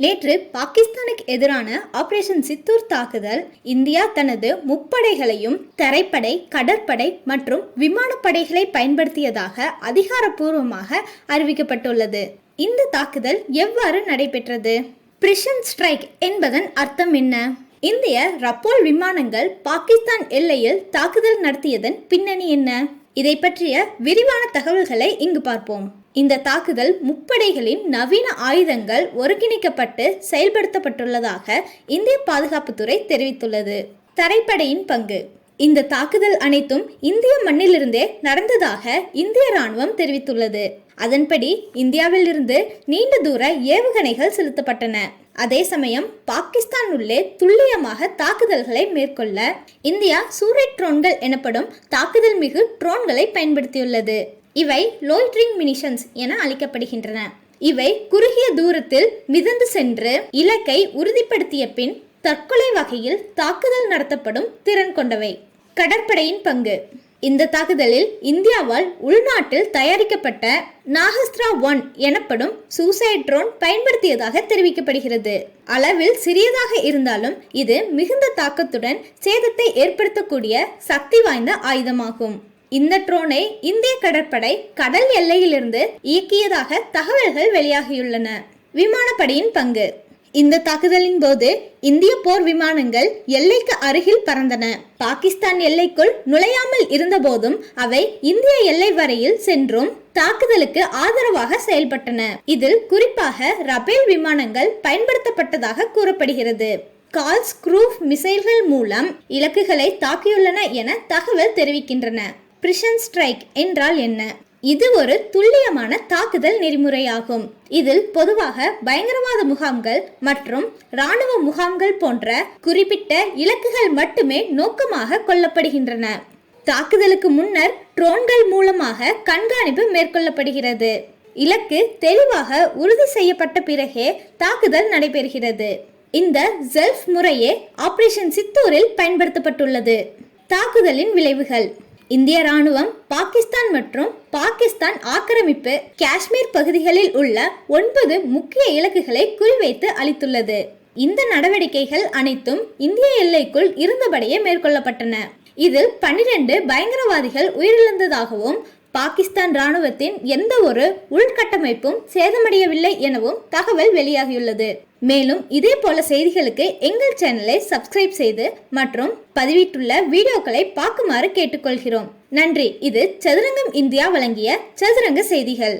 நேற்று பாகிஸ்தானுக்கு எதிரான ஆபரேஷன் சித்தூர் தாக்குதல் இந்தியா தனது முப்படைகளையும் தரைப்படை கடற்படை மற்றும் விமானப்படைகளை பயன்படுத்தியதாக அதிகாரப்பூர்வமாக அறிவிக்கப்பட்டுள்ளது. இந்த தாக்குதல் எவ்வாறு நடைபெற்றது? பிரிஷன் ஸ்ட்ரைக் என்பதன் அர்த்தம் என்ன? இந்திய ரப்போல் விமானங்கள் பாகிஸ்தான் எல்லையில் தாக்குதல் நடத்தியதன் பின்னணி என்ன? இதை பற்றிய விரிவான தகவல்களை இங்கு பார்ப்போம். இந்த தாக்குதல் முப்படைகளின் நவீன ஆயுதங்கள் ஒருங்கிணைக்கப்பட்டு செயல்படுத்தப்பட்டுள்ளதாக இந்திய பாதுகாப்புத்துறை தெரிவித்துள்ளது. தரைப்படையின் பங்கு. இந்த தாக்குதல் அனைத்தும் இந்திய மண்ணிலிருந்தே நடந்ததாக இந்திய ராணுவம் தெரிவித்துள்ளது. அதன்படி இந்தியாவிலிருந்து நீண்ட தூர ஏவுகணைகள் செலுத்தப்பட்டன. அதே சமயம் பாகிஸ்தான் உள்ளே துல்லியமாக தாக்குதல்களை மேற்கொள்ள இந்தியா சூரிய ட்ரோன்கள் எனப்படும் தாக்குதல் மிகு ட்ரோன்களை பயன்படுத்தியுள்ளது. இவை லோய்ட்ரிங் மினிஷன்ஸ் என அழைக்கப்படுகின்றன. இவை குறுகிய தூரத்தில் மிதந்து சென்று இலக்கை உறுதிப்படுத்திய பின் தற்கொலை வகையில் தாக்குதல் நடத்தப்படும் திறன் கொண்டவை. கடற்படையின் பங்கு. இந்த தாக்குதலில் இந்தியாவால் உள்நாட்டில் தயாரிக்கப்பட்ட நாகஸ்திரா ஒன் எனப்படும் சூசைட் ட்ரோன் பயன்படுத்தியதாக தெரிவிக்கப்படுகிறது. அளவில் சிறியதாக இருந்தாலும் இது மிகுந்த தாக்கத்துடன் சேதத்தை ஏற்படுத்தக்கூடிய சக்தி வாய்ந்த ஆயுதமாகும். இந்த ட்ரோனை இந்திய கடற்படை கடல் எல்லையிலிருந்து இயக்கியதாக தகவல்கள் வெளியாகியுள்ளன. விமானப்படையின் பங்கு. இந்த தாக்குதலின் போது இந்திய போர் விமானங்கள் எல்லைக்கு அருகில் பறந்தன. பாகிஸ்தான் எல்லைக்குள் நுழையாமல் இருந்தபோதும் அவை இந்திய எல்லை வரையில் சென்றும் தாக்குதலுக்கு ஆதரவாக செயல்பட்டன. இதில் குறிப்பாக ரபேல் விமானங்கள் பயன்படுத்தப்பட்டதாக கூறப்படுகிறது. கால்ஸ் குரூஃப் மிசைல்கள் மூலம் இலக்குகளை தாக்கியுள்ளன என தகவல் தெரிவிக்கின்றன. பிரிஷன் ஸ்ட்ரைக் என்றால் என்ன? இது ஒரு துல்லியமான தாக்குதல் நெறிமுறையாகும். இதில் பொதுவாக பயங்கரவாத முகாம்கள் மற்றும் இராணுவ முகாம்கள் போன்ற குறிப்பிட்ட இலக்குகள் மட்டுமே நோக்கமாக கொல்லப்படுகின்றன தாக்குதலுக்கு முன்னர் ட்ரோன்கள் மூலமாக கண்காணிப்பு மேற்கொள்ளப்படுகிறது. இலக்கு தெளிவாக உறுதி செய்யப்பட்ட பிறகே தாக்குதல் நடைபெறுகிறது. இந்த ஜெல்ஃப் முறையே ஆபரேஷன் சித்தூரில் பயன்படுத்தப்பட்டுள்ளது. தாக்குதலின் விளைவுகள். இந்திய ராணுவம் பாகிஸ்தான் மற்றும் பாகிஸ்தான் ஆக்கிரமிப்பு காஷ்மீர் பகுதிகளில் உள்ள ஒன்பது முக்கிய இலக்குகளை குறிவைத்து அளித்துள்ளது. இந்த நடவடிக்கைகள் அனைத்தும் இந்திய எல்லைக்குள் இருந்தபடியே மேற்கொள்ளப்பட்டன. இதில் பன்னிரண்டு பயங்கரவாதிகள் உயிரிழந்ததாகவும் பாகிஸ்தான் ராணுவத்தின் எந்த ஒரு உள்கட்டமைப்பும் சேதமடையவில்லை எனவும் தகவல் வெளியாகியுள்ளது. மேலும் இதே போல செய்திகளுக்கு எங்கள் சேனலை சப்ஸ்கிரைப் செய்து மற்றும் பதிவிட்டுள்ள வீடியோக்களை பார்க்குமாறு கேட்டுக்கொள்கிறோம். நன்றி. இது சதுரங்கம் இந்தியா வழங்கிய சதுரங்க செய்திகள்.